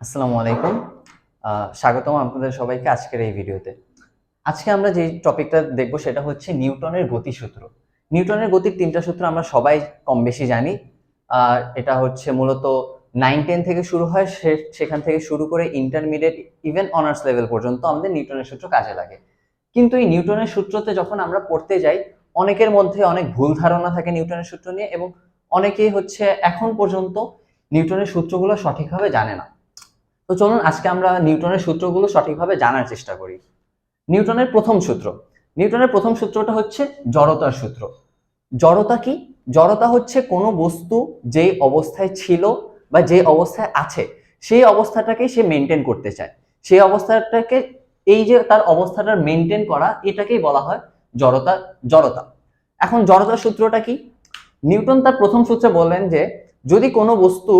আসসালামু আলাইকুম। স্বাগতম আপনাদের সবাইকে আজকের এই ভিডিওতে। আজকে আমরা যে টপিকটা দেখব সেটা হচ্ছে নিউটনের গতিসূত্র। নিউটনের গতির তিনটা সূত্র আমরা সবাই কম বেশি জানি। এটা হচ্ছে মূলত নাইন টেন থেকে শুরু হয় সেখান থেকে শুরু করে ইন্টারমিডিয়েট ইভেন অনার্স লেভেল পর্যন্ত আমাদের নিউটনের সূত্র কাজে লাগে। কিন্তু এই নিউটনের সূত্রতে যখন আমরা পড়তে যাই, অনেকের মধ্যে অনেক ভুল ধারণা থাকে নিউটনের সূত্র নিয়ে এবং অনেকেই হচ্ছে এখন পর্যন্ত নিউটনের সূত্রগুলো সঠিকভাবে জানে না। তো চলুন আজকে আমরা নিউটনের সূত্রগুলো সঠিকভাবে জানার চেষ্টা করি। নিউটনের প্রথম সূত্র। নিউটনের প্রথম সূত্রটা হচ্ছে জড়তার সূত্র। জড়তা কি? জড়তা হচ্ছে কোনো বস্তু যেই অবস্থায় ছিল বা যে অবস্থায় আছে, সেই অবস্থাটাকে সে মেনটেন করতে চায়। সেই অবস্থাটাকে, এই যে তার অবস্থাটা মেনটেন করা, এটাকেই বলা হয় জড়তা জড়তা। এখন জড়তার সূত্রটা কি? নিউটন তার প্রথম সূত্রে বললেন যে, যদি কোনো বস্তু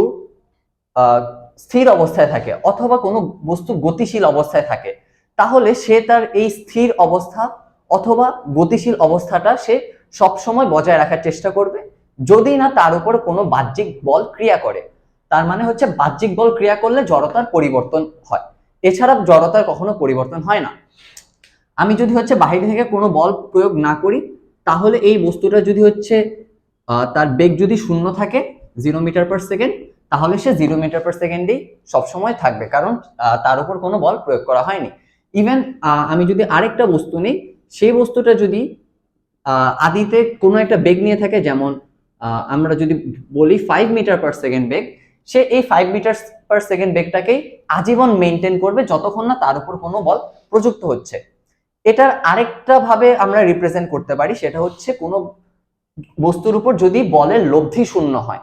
স্থির অবস্থায় থাকে অথবা কোনো বস্তু গতিশীল অবস্থায় থাকে, তাহলে সে তার এই স্থির অবস্থা অথবা গতিশীল অবস্থাটা সে সবসময় বজায় রাখার চেষ্টা করবে। যদি না, তার উপর কোনো বাহ্যিক বল ক্রিয়া করে। তার মানে হচ্ছে বাহ্যিক বল ক্রিয়া করলে জড়তার পরিবর্তন হয়। এছাড়া জড়তার কখনো পরিবর্তন হয় না। আমি যদি হচ্ছে বাহির থেকে কোনো বল প্রয়োগ না করি, তাহলে এই বস্তুটা যদি হচ্ছে তার বেগ যদি শূন্য থাকে জিরো মিটার পার সেকেন্ড তাহলে সে জিরো মিটার পার সেকেন্ডেই সবসময় থাকবে, কারণ তার উপর কোনো বল প্রয়োগ করা হয়নি। ইভেন আমি যদি আরেকটা বস্তু নিই, সেই বস্তুটা যদি আদিতে কোনো একটা বেগ নিয়ে থাকে, যেমন আমরা যদি বলি ফাইভ মিটার পার সেকেন্ড বেগ, সে এই ফাইভ মিটার পার সেকেন্ড বেগটাকেই আজীবন মেনটেন করবে যতক্ষণ না তার উপর কোনো বল প্রযুক্ত হচ্ছে। এটার আরেকটা ভাবে আমরা রিপ্রেজেন্ট করতে পারি, সেটা হচ্ছে কোনো বস্তুর উপর যদি বলের লব্ধি শূন্য হয়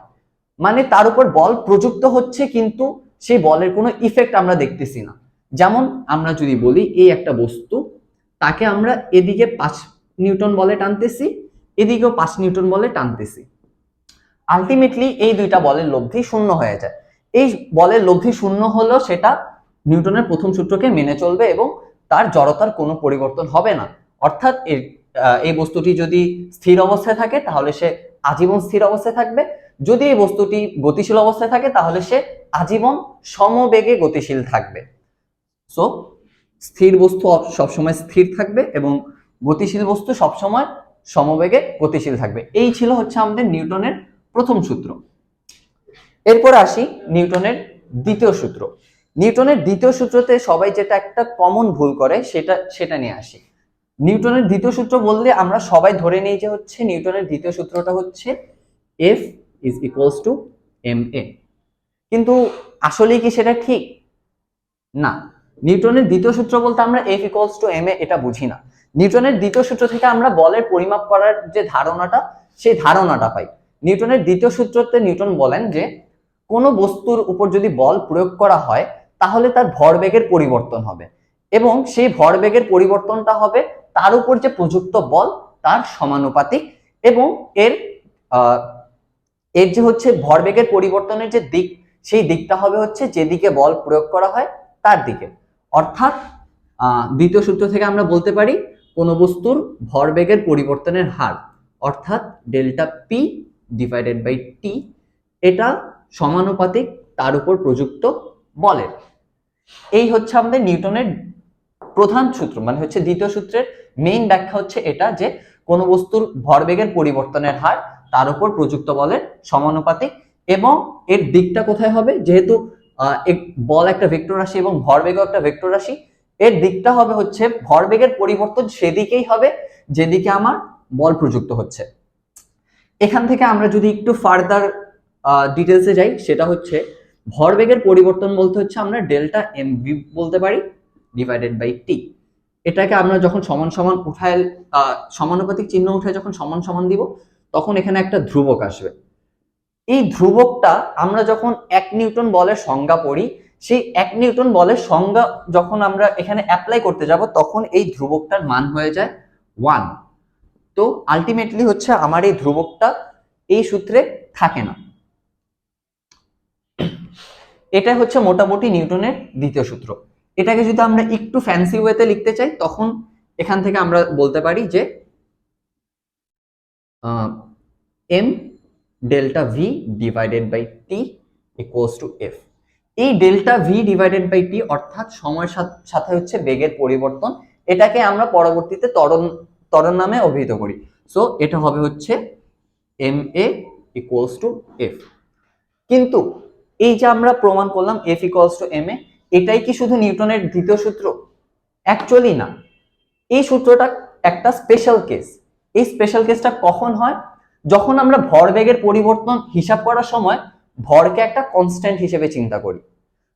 মানে তার উপর বল প্রযুক্ত হচ্ছে কিন্তু সেই বলের কোনো ইফেক্ট আমরা দেখতেছি না। যেমন আমরা যদি বলি এই একটা বস্তু, তাকে আমরা এদিকে পাঁচ নিউটন বলে টানতেছি, এদিকেও পাঁচ নিউটন বলে টানতেছি। আলটিমেটলি এই দুইটা বলের লব্ধি শূন্য হয়ে যায়। এই বলের লব্ধি শূন্য হলেও সেটা নিউটনের প্রথম সূত্রকে মেনে চলবে এবং তার জড়তার কোনো পরিবর্তন হবে না। অর্থাৎ এই বস্তুটি যদি স্থির অবস্থায় থাকে তাহলে সে আজীবন স্থির অবস্থায় থাকবে। যদি এই বস্তুটি গতিশীল অবস্থায় থাকে, তাহলে সে আজীবন সমবেগে গতিশীল থাকবে। সো স্থির বস্তু সবসময় স্থির থাকবে এবং গতিশীল বস্তু সবসময় সমবেগে গতিশীল থাকবে। এই ছিল হচ্ছে আমাদের নিউটনের প্রথম সূত্র। এরপর আসি নিউটনের দ্বিতীয় সূত্র। নিউটনের দ্বিতীয় সূত্রতে সবাই যেটা একটা কমন ভুল করে, সেটা সেটা নিয়ে আসি। নিউটনের দ্বিতীয় সূত্র বললে আমরা সবাই ধরে নিই যে হচ্ছে নিউটনের দ্বিতীয় সূত্রটা হচ্ছে F is equals to M A কিন্তু আসলেই কি সেটা ঠিক? না। নিউটনের দ্বিতীয় সূত্র বলতে আমরা F equals to M A এটা বুঝি না। নিউটনের দ্বিতীয় সূত্র থেকে আমরা বলের পরিমাপ করার যে ধারণাটা, সেই ধারণাটা পাই। নিউটনের দ্বিতীয় সূত্রতে নিউটন বলেন যে, কোনো বস্তুর উপর যদি বল প্রয়োগ করা হয়, তাহলে তার ভরবেগের পরিবর্তন হবে। এবং সেই ভরবেগের পরিবর্তনটা হবে তার উপর যে প্রযুক্ত বল, তার সমানুপাতিক এবং এর এর যে হচ্ছে ভরবেগের পরিবর্তনের যে দিক, সেই দিকটা হবে হচ্ছে যেদিকে বল প্রয়োগ করা হয় তার দিকে। অর্থাৎ দ্বিতীয় সূত্র থেকে আমরা বলতে পারি কোনো বস্তুর ভরবেগের পরিবর্তনের হার, অর্থাৎ delta P divided by T এটা সমানুপাতিক তার উপর প্রযুক্ত বলের। এই হচ্ছে আমাদের নিউটনের প্রধান সূত্র মানে হচ্ছে দ্বিতীয় সূত্রের মেইন ব্যাখ্যা হচ্ছে এটা যে কোনো বস্তুর ভরবেগের পরিবর্তনের হার তার উপর প্রযুক্ত বলের সমানুপাতিক এবং এর দিকটা কোথায় হবে? যেহেতু বল একটা ভেক্টর রাশি এবং ভরবেগও একটা ভেক্টর রাশি, এর দিকটা হবে হচ্ছে ভরবেগের পরিবর্তন সেদিকেই হবে, যেদিকে আমার বল প্রযুক্ত হচ্ছে। এখান থেকে আমরা যদি একটু ফার্দার ডিটেলসে যাই, সেটা হচ্ছে ভরবেগের পরিবর্তন বলতে হচ্ছে আমরা ডেল্টা এম বলতে পারি, ডিভাইডেড বাই টি। এটাকে আমরা যখন সমান সমান উঠায় সমানুপাতিক চিহ্ন উঠে যখন সমান সমান দিব, তখন এখানে একটা ধ্রুবক আসবে। এই ধ্রুবকটা আমরা যখন এক নিউটন বলের সংজ্ঞা পড়ি, সেই এক নিউটন বলের সংজ্ঞা যখন আমরা এখানে অ্যাপ্লাই করতে যাব, তখন এই ধ্রুবকটার মান হয়ে যায় ওয়ান তো আলটিমেটলি হচ্ছে আমার এই ধ্রুবকটা এই সূত্রে থাকে না। এটা হচ্ছে মোটামুটি নিউটনের দ্বিতীয় সূত্র। এটাকে যদি আমরা একটু ফ্যান্সি ওয়েতে লিখতে চাই, তখন এখান থেকে আমরা বলতে পারি যে M delta V divided by T equals to F এই delta V divided by T অর্থাৎ সময়ের সাথ- হচ্ছে বেগের পরিবর্তন, এটাকে আমরা পরবর্তীতে ত্বরণ ত্বরণ নামে অভিহিত করি। সো এটা হবে হচ্ছে M A equals to F কিন্তু এই যে আমরা প্রমাণ করলাম F equals to M A এটাই কি শুধু নিউটনের দ্বিতীয় সূত্র? অ্যাকচুয়ালি না। এই সূত্রটা একটা স্পেশাল কেস এই স্পেশাল কেসটা কখন হয়? যখন আমরা ভরবেগের পরিবর্তন হিসাব করার সময় ভরকে একটা কনস্ট্যান্ট হিসেবে চিন্তা করি।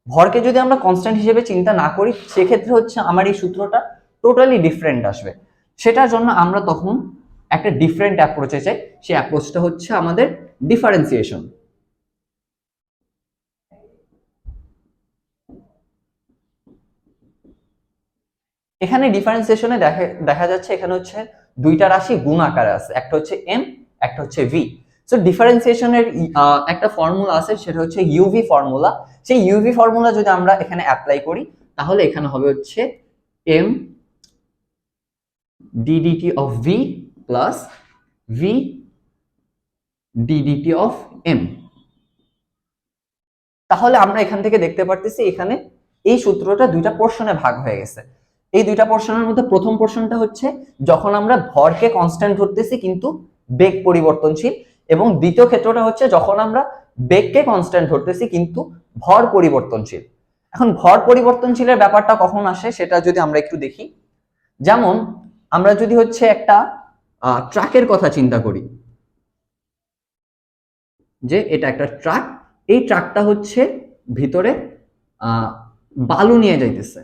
ভরকে যদি আমরা কনস্ট্যান্ট হিসেবে চিন্তা না করি, সেক্ষেত্রে হচ্ছে আমার এই সূত্রটা টোটালি ডিফারেন্ট আসবে। সেটার জন্য আমরা তখন একটা ডিফারেন্ট অ্যাপ্রোচে চাই সেই অ্যাপ্রোচটা হচ্ছে আমাদের ডিফারেন্সিয়েশন এখানে ডিফারেন্সিয়েশনে দেখা দেখা যাচ্ছে এখানে হচ্ছে দুইটা রাশি গুণ আকারে আছে, একটা হচ্ছে এম একটা হচ্ছে ভি সো ডিফারেন্সিয়েশনের একটা ফর্মুলা আছে, সেটা হচ্ছে ইউভি ফর্মুলা সেই ইউভি ফর্মুলা যদি আমরা এখানে অ্যাপ্লাই করি, তাহলে এখানে হবে হচ্ছে M D D T of V plus V D D T of M তাহলে আমরা এখান থেকে দেখতে পারতেছি এখানে এই সূত্রটা দুইটা পোর্শনে ভাগ হয়ে গেছে। এই দুইটা পোর্শনের মধ্যে প্রথম পোর্শনটা হচ্ছে যখন আমরা ভরকে কনস্ট্যান্ট ধরতেছি কিন্তু বেগ পরিবর্তনশীল এবং দ্বিতীয় ক্ষেত্রটা হচ্ছে যখন আমরা বেগকে কনস্ট্যান্ট ধরতেছি কিন্তু ভর পরিবর্তনশীল। এখন ভর পরিবর্তনশীলের ব্যাপারটা কখন আসে সেটা যদি আমরা একটু দেখি। যেমন আমরা যদি হচ্ছে একটা ট্রাকের কথা চিন্তা করি। যে এটা একটা ট্রাক, এই ট্রাকটা হচ্ছে ভিতরে বালু নিয়ে যাইতেছে।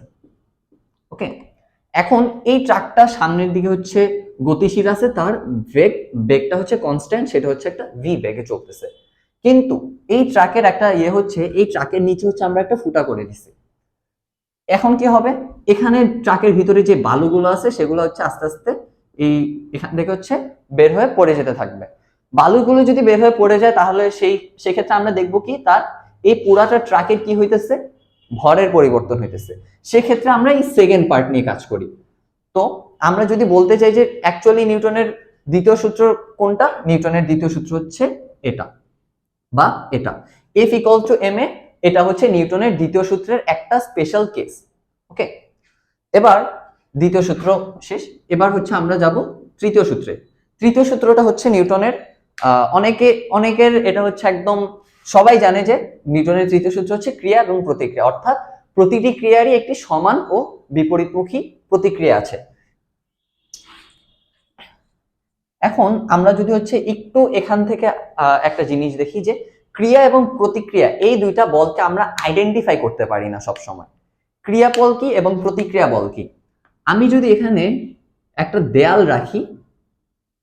ওকে এখন এই ট্রাকটা সামনের দিকে হচ্ছে গতিশীল আছে, তার বেগ, বেগটা হচ্ছে কনস্ট্যান্ট সেটা হচ্ছে একটা ভি বেগে চলতেছে। কিন্তু এই ট্রাকের একটা ইয়ে হচ্ছে, এই ট্রাকের নিচে হচ্ছে আমরা একটা ফুটা করে দিছি। এখন কি হবে? এখানে ট্রাকের ভিতরে যে বালুগুলো আছে, সেগুলো হচ্ছে আস্তে আস্তে এই এখান থেকে হচ্ছে বের হয়ে পড়ে যেতে থাকবে। বালুগুলো যদি বের হয়ে পড়ে যায়, তাহলে সেই, সেক্ষেত্রে আমরা দেখব কি, তার এই পুরাটা ট্রাকের কি হইতেছে? ভরের পরিবর্তন হইতেছে। সেক্ষেত্রে আমরা এই সেকেন্ড পার্ট নিয়ে কাজ করি। তো আমরা যদি বলতে চাই যে অ্যাকচুয়ালি নিউটনের দ্বিতীয় সূত্র কোনটা? নিউটনের দ্বিতীয় সূত্র হচ্ছে এটা বা এটা। F equal to M A এটা হচ্ছে নিউটনের দ্বিতীয় সূত্রের একটা স্পেশাল কেস ওকে এবার দ্বিতীয় সূত্র শেষ। এবার হচ্ছে আমরা যাব তৃতীয় সূত্রে। তৃতীয় সূত্রটা হচ্ছে নিউটনের অনেকে, অনেকের এটা হচ্ছে একদম সবাই জানে যে নিউটনের তৃতীয় সূত্র হচ্ছে ক্রিয়া এবং প্রতিক্রিয়া। অর্থাৎ প্রতিটি ক্রিয়ারই একটি সমান ও বিপরীতমুখী প্রতিক্রিয়া আছে। এখন আমরা যদি হচ্ছে একটু এখান থেকে একটা জিনিস দেখি যে ক্রিয়া এবং প্রতিক্রিয়া, এই দুইটা বলকে আমরা আইডেন্টিফাই করতে পারি না সব সময় ক্রিয়া বল কি এবং প্রতিক্রিয়া বল কি? আমি যদি এখানে একটা দেয়াল রাখি,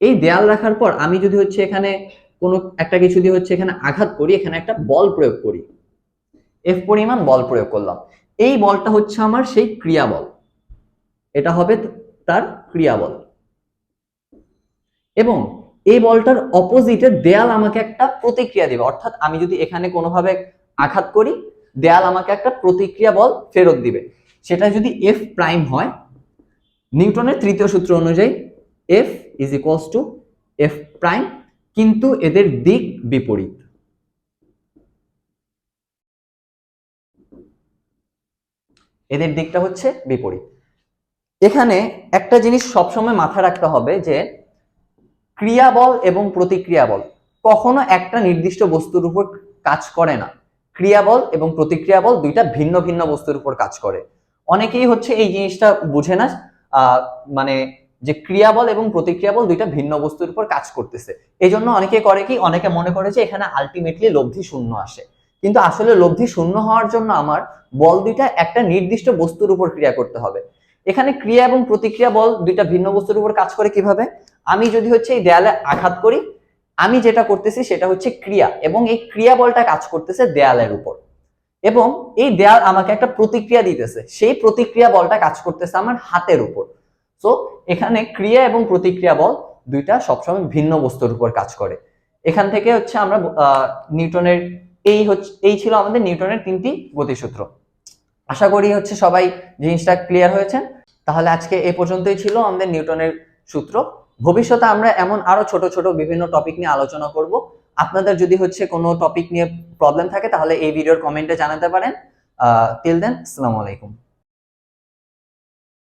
এই দেয়াল রাখার পর আমি যদি হচ্ছে এখানে কোনো একটা কিছু দিয়ে হচ্ছে এখানে আঘাত করি, এখানে একটা বল প্রয়োগ করি। এফ পরিমাণ বল প্রয়োগ করলাম। এই বলটা হচ্ছে আমার সেই ক্রিয়া বল এটা হবে তার ক্রিয়া বল এবং এই বলটার অপোজিটে দেয়াল আমাকে একটা প্রতিক্রিয়া দিবে। অর্থাৎ আমি যদি এখানে কোনোভাবে আঘাত করি, দেয়াল আমাকে একটা প্রতিক্রিয়া বল ফেরত দিবে। সেটা যদি এফ প্রাইম হয়, নিউটনের তৃতীয় সূত্র অনুযায়ী F is equals to F prime কিন্তু এদের দিক বিপরীত। এদের দিকটা হচ্ছে বিপরীত। এখানে একটা জিনিস সবসময় মাথায় রাখতে হবে যে ক্রিয়া বল এবং প্রতিক্রিয়া বল কখনো একটা নির্দিষ্ট বস্তুর উপর কাজ করে না। ক্রিয়া বল এবং প্রতিক্রিয়া বল দুইটা ভিন্ন ভিন্ন বস্তুর উপর কাজ করে। অনেকেই হচ্ছে এই জিনিসটা বুঝে না মানে যে ক্রিয়া বল এবং প্রতিক্রিয়া বল দুইটা ভিন্ন বস্তুর উপর কাজ করতেছে। এই জন্য অনেকে করে কি, অনেকে মনে করে যে এখানে আলটিমেটলি লব্ধি শূন্য আসে। কিন্তু আসলে লব্ধি শূন্য হওয়ার জন্য আমার বল দুইটা একটা নির্দিষ্ট বস্তুর উপর ক্রিয়া করতে হবে। এখানে ক্রিয়া এবং প্রতিক্রিয়া বল দুইটা ভিন্ন বস্তুর উপর কাজ করে কীভাবে? আমি যদি হচ্ছে এই দেয়ালে আঘাত করি, আমি যেটা করতেছি সেটা হচ্ছে ক্রিয়া এবং এই ক্রিয়া বলটা কাজ করতেছে দেয়ালের উপর। এবং এই দেয়াল আমাকে একটা প্রতিক্রিয়া দিতেছে। সেই প্রতিক্রিয়া বলটা কাজ করতেছে আমার হাতের উপর। সো এখানে ক্রিয়া এবং প্রতিক্রিয়া বল দুইটা সবসময় ভিন্ন বস্তুর উপর কাজ করে। এখান থেকে হচ্ছে আমরা নিউটনের এই হচ্ছে, এই ছিল আমাদের নিউটনের তিনটি গতিসূত্র। আশা করি হচ্ছে সবাই জিনিসটা ক্লিয়ার হয়েছেন। তাহলে আজকে এ পর্যন্তই ছিল আমাদের নিউটনের সূত্র। ভবিষ্যতে আমরা এমন আরও ছোট ছোট বিভিন্ন টপিক নিয়ে আলোচনা করব। আপনাদের যদি হচ্ছে কোনো টপিক নিয়ে প্রবলেম থাকে, তাহলে এই ভিডিওর কমেন্টে জানাতে পারেন। টিল দেন আসসালামু আলাইকুম।